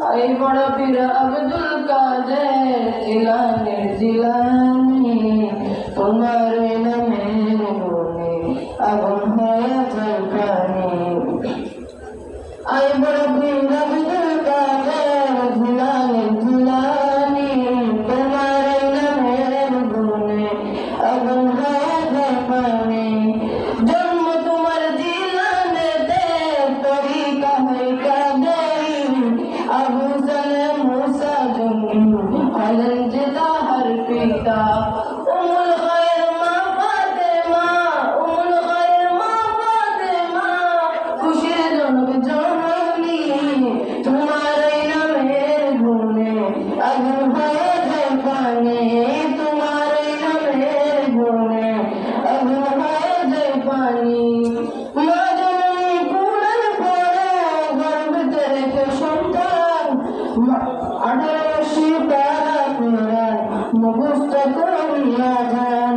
I বড় পীর আব্দুল কাদের ইলানের জিলানি তোমার নামের গুণে আবু সালে মুসা জমি কলেজ দা হর পিতা अडेशी बारा मुगुस्त करिया जान।